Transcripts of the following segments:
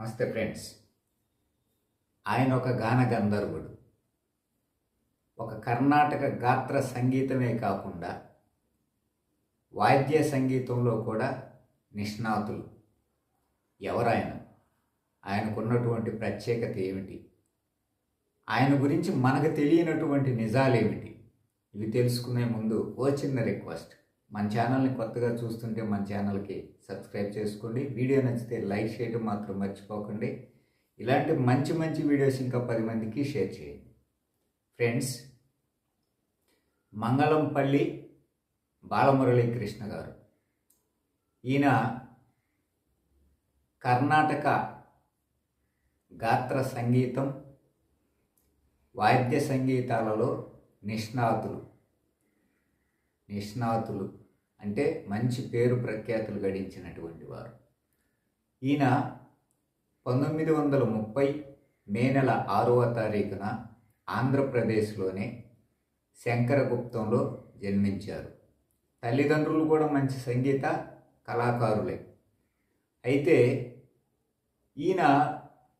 నమస్తే ఫ్రెండ్స్. ఆయన ఒక గాన గంధర్వుడు. ఒక కర్ణాటక గాత్ర సంగీతమే కాకుండా వాద్య సంగీతంలో కూడా నిష్ణాతులు. ఎవరాయన? ఆయనకున్నటువంటి ప్రత్యేకత ఏమిటి? ఆయన గురించి మనకు తెలియనటువంటి నిజాలేమిటి? ఇవి తెలుసుకునే ముందు ఓ చిన్న రిక్వెస్ట్. మన ఛానల్ని కొత్తగా చూస్తుంటే మన ఛానల్కి సబ్స్క్రైబ్ చేసుకోండి. వీడియో నచ్చితే లైక్ చేయడం మాత్రం మర్చిపోకండి. ఇలాంటి మంచి మంచి వీడియోస్ ఇంకా పది మందికి షేర్ చేయండి. ఫ్రెండ్స్ మంగళంపల్లి బాలమురళీ కృష్ణ గారు. ఈయన కర్ణాటక గాత్ర సంగీతం వాద్య సంగీతాలలో నిష్ణాతులు. నిష్ణాతులు అంటే మంచి పేరు ప్రఖ్యాతులు గడించినటువంటి వారు. ఈయన పంతొమ్మిది వందల ముప్పై మే నెల ఆరవ తారీఖున ఆంధ్రప్రదేశ్లోనే శంకరగుప్తంలో జన్మించారు. తల్లిదండ్రులు కూడా మంచి సంగీత కళాకారులే. అయితే ఈయన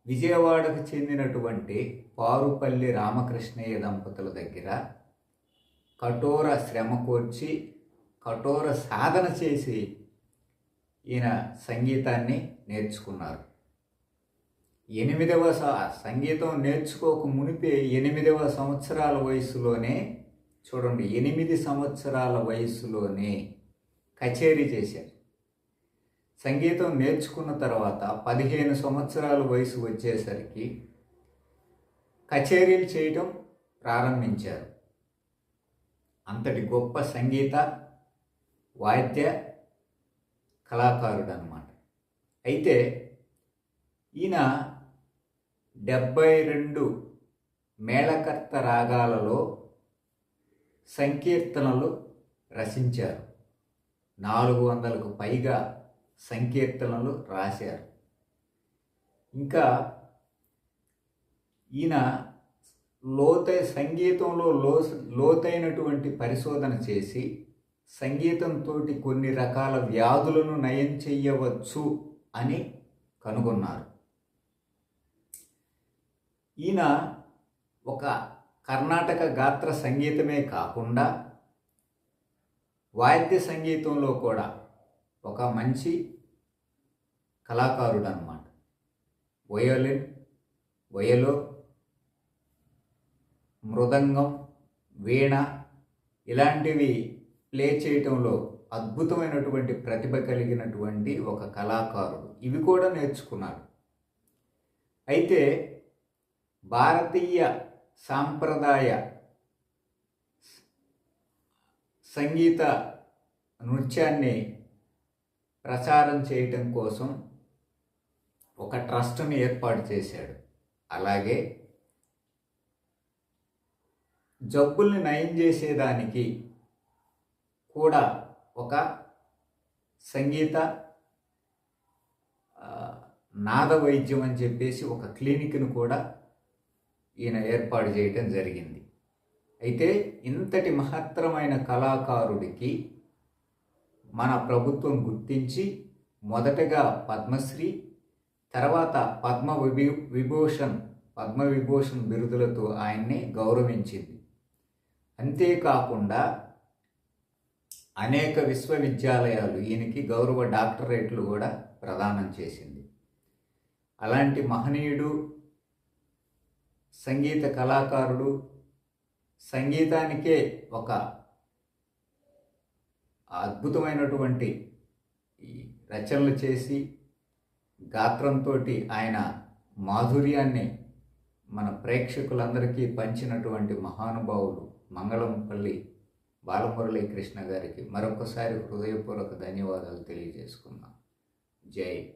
విజయవాడకు చెందినటువంటి పారుపల్లి రామకృష్ణయ్య దంపతుల దగ్గర కఠోర శ్రమ కోర్చి కఠోర సాధన చేసి ఈయన సంగీతాన్ని నేర్చుకున్నారు. ఎనిమిదవ సంగీతం నేర్చుకోక మునిపే ఎనిమిదవ సంవత్సరాల వయసులోనే చూడండి ఎనిమిది సంవత్సరాల వయసులోనే కచేరీ చేశారు. సంగీతం నేర్చుకున్న తర్వాత పదిహేను సంవత్సరాల వయసు వచ్చేసరికి కచేరీలు చేయటం ప్రారంభించారు. అంతటి గొప్ప సంగీత వాద్య కళాకారుడు అనమాట అయితే ఈయన డెబ్బై రెండు మేళకర్త రాగాలలో సంకీర్తనలు రచించారు. నాలుగు వందలకు పైగా సంకీర్తనలు రాశారు. ఇంకా ఈయన లోతై సంగీతంలో లో లోతైనటువంటి పరిశోధన చేసి సంగీతంతో కొన్ని రకాల వ్యాధులను నయం చెయ్యవచ్చు అని కనుగొన్నారు. ఈయన ఒక కర్ణాటక గాత్ర సంగీతమే కాకుండా వాద్య సంగీతంలో కూడా ఒక మంచి కళాకారుడు అనమాట వయోలిన్ వయలో మృదంగం వీణ ఇలాంటివి ప్లే చేయటంలో అద్భుతమైనటువంటి ప్రతిభ కలిగినటువంటి ఒక కళాకారుడు. ఇవి కూడా నేర్చుకున్నారు అయితే భారతీయ సాంప్రదాయ సంగీత నృత్యాన్ని ప్రచారం చేయటం కోసం ఒక ట్రస్ట్ని ఏర్పాటు చేశాడు. అలాగే జబ్బుల్ని నయం చేసేదానికి కూడా ఒక సంగీత నాద వైద్యం అని చెప్పేసి ఒక క్లినిక్ను కూడా ఈయన ఏర్పాటు చేయటం జరిగింది. అయితే ఇంతటి మహత్తరమైన కళాకారుడికి మన ప్రభుత్వం గుర్తించి మొదటగా పద్మశ్రీ తర్వాత పద్మ విభూ విభూషణ్ పద్మ విభూషణ్ బిరుదులతో ఆయన్ని గౌరవించింది. అంతేకాకుండా అనేక విశ్వవిద్యాలయాలు ఈయనకి గౌరవ డాక్టరేట్లు కూడా ప్రదానం చేసింది. అలాంటి మహనీయుడు సంగీత కళాకారుడు సంగీతానికే ఒక అద్భుతమైనటువంటి ఈ రచనలు చేసి గాత్రంతో ఆయన మాధుర్యాన్ని మన ప్రేక్షకులందరికీ పంచినటువంటి మహానుభావులు మంగళంపల్లి బాలమురళీ కృష్ణ గారికి మరొకసారి హృదయపూర్వక ధన్యవాదాలు తెలియజేసుకుందాం. జై